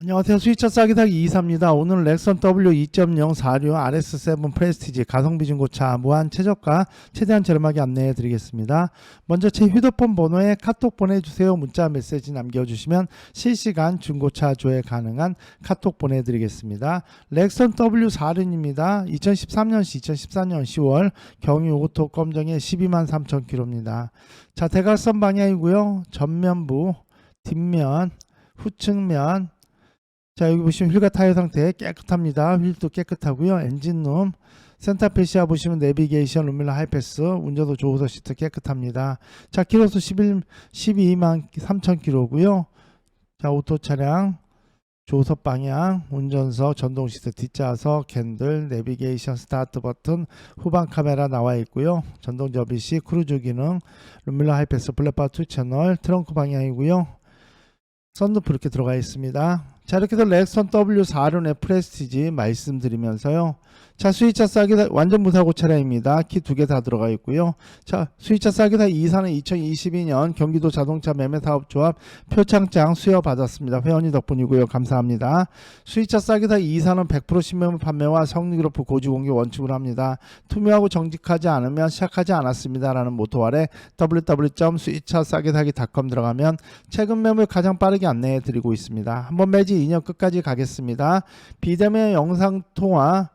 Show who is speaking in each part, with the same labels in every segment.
Speaker 1: 안녕하세요. 수위차 싸기 사기 2사입니다. 오늘 렉선 W 2.0 46 RS7 프레스티지 가성비 중고차 무한 최저가 최대한 저렴하게 안내해 드리겠습니다. 먼저 제 휴대폰 번호에 카톡 보내주세요. 문자 메시지 남겨주시면 실시간 중고차 조회 가능한 카톡 보내드리겠습니다. 렉선 W 46입니다. 2013년시 2014년 10월 경유 오토 검정에 12만 3천 킬로입니다. 자 대각선 방향이고요. 전면부, 뒷면, 후측면 자 여기 보시면 휠과 타이어 상태 깨끗합니다. 휠도 깨끗하고요. 엔진룸 센터페시아 보시면 내비게이션 룸밀러 하이패스 운전도 조우석 시트 깨끗합니다. 자 키로수 11 12만 3천 킬로고요. 자 오토 차량 조석 방향 운전석 전동 시트 뒷좌석 캔들 내비게이션 스타트 버튼 후방 카메라 나와 있고요. 전동 접이식 크루즈 기능 룸밀러 하이패스 블랙바 2 채널 트렁크 방향이고요. 썬루프 이렇게 들어가 있습니다. 자 이렇게 해서 렉선 W46의 프레스티지 말씀드리면서요. 자 수위차 싸기다 완전 무사고 차량입니다. 키 두 개 다 들어가 있고요. 자 수위차 싸기다 2사는 2022년 경기도 자동차 매매 사업조합 표창장 수여 받았습니다. 회원님 덕분이고요. 감사합니다. 수위차 싸기다 2사는 100% 신매물 판매와 성리그룹 고지 공개 원칙으로 합니다. 투명하고 정직하지 않으면 시작하지 않았습니다라는 모토 아래 www.수위차싸기사기.com 들어가면 최근 매물 가장 빠르게 안내해 드리고 있습니다. 한번 매지 2년 끝까지 가겠습니다. 비대면 영상 통화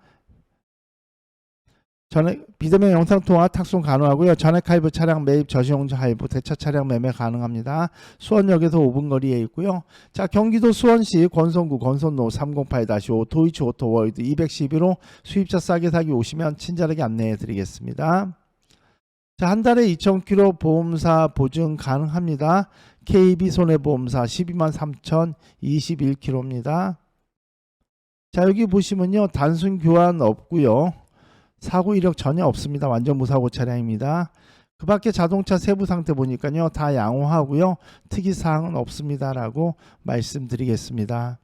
Speaker 1: 전액 비대면 영상 통화 탁송 가능하고요. 전액 할부 차량 매입 저시용자 할부 대차 차량 매매 가능합니다. 수원역에서 5분 거리에 있고요. 자 경기도 수원시 권선구 권선로 308-5 도이치 오토월드 211호 수입차 싸게 사기 오시면 친절하게 안내해 드리겠습니다. 자, 한 달에 2,000km 보험사 보증 가능합니다. KB 손해보험사 12만 3,021km입니다. 자, 여기 보시면요. 단순 교환 없고요. 사고 이력 전혀 없습니다. 완전 무사고 차량입니다. 그 밖에 자동차 세부 상태 보니까요. 다 양호하고요. 특이사항은 없습니다 라고 말씀드리겠습니다.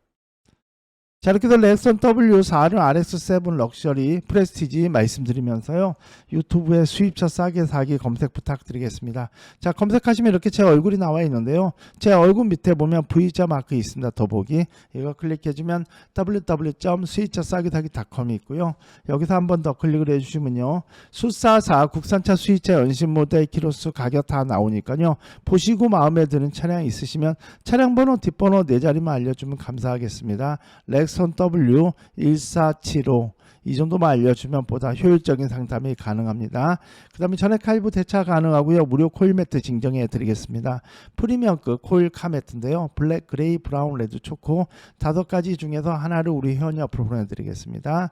Speaker 1: 자 이렇게 해서 렉선 W4를 RX7 럭셔리 프레스티지 말씀드리면서요. 유튜브에 수입차 싸게 사기 검색 부탁드리겠습니다. 자 검색하시면 이렇게 제 얼굴이 나와 있는데요. 제 얼굴 밑에 보면 V자 마크 있습니다. 더보기. 이거 클릭해주면 www.수입차싸기사기.com이 있고요. 여기서 한 번 더 클릭을 해주시면요. 수사사 국산차 수입차 연신 모델 키로수 가격 다 나오니까요. 보시고 마음에 드는 차량 있으시면 차량 번호 뒷번호 네 자리만 알려주면 감사하겠습니다. 렉선 W1475 이 정도만 알려주면 보다 효율적인 상담이 가능합니다. 그 다음에 전액 할부 대차 가능하고요. 무료 코일 매트 증정해 드리겠습니다. 프리미엄급 코일 카 매트인데요. 블랙, 그레이, 브라운, 레드, 초코 다섯 가지 중에서 하나를 우리 회원이 앞으로 보내드리겠습니다.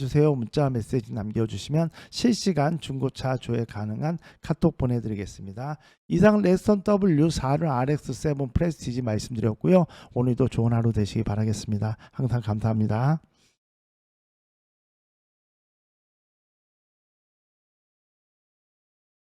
Speaker 1: 주세요. 문자 메시지 남겨주시면 실시간 중고차 조회 가능한 카톡 보내드리겠습니다. 이상 레스턴 W4를 RX7 프레스티지 말씀드렸고요. 오늘도 좋은 하루 되시기 바라겠습니다. 항상 감사합니다.